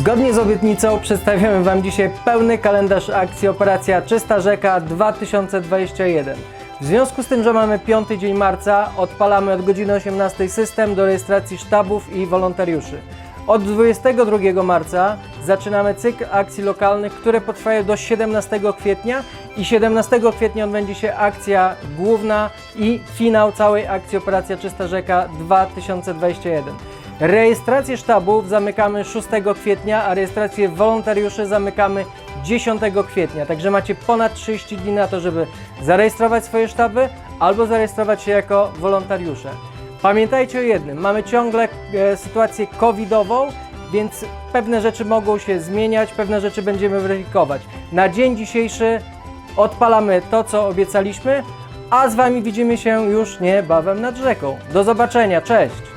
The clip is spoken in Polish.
Zgodnie z obietnicą przedstawiamy Wam dzisiaj pełny kalendarz akcji Operacja Czysta Rzeka 2021. W związku z tym, że mamy piąty dzień marca, odpalamy od godziny 18 system do rejestracji sztabów i wolontariuszy. Od 22 marca zaczynamy cykl akcji lokalnych, które potrwają do 17 kwietnia i 17 kwietnia odbędzie się akcja główna i finał całej akcji Operacja Czysta Rzeka 2021. Rejestrację sztabów zamykamy 6 kwietnia, a rejestrację wolontariuszy zamykamy 10 kwietnia. Także macie ponad 30 dni na to, żeby zarejestrować swoje sztaby albo zarejestrować się jako wolontariusze. Pamiętajcie o jednym, mamy ciągle e, sytuację covidową, więc pewne rzeczy mogą się zmieniać, pewne rzeczy będziemy weryfikować. Na dzień dzisiejszy odpalamy to, co obiecaliśmy, a z Wami widzimy się już niebawem nad rzeką. Do zobaczenia, cześć!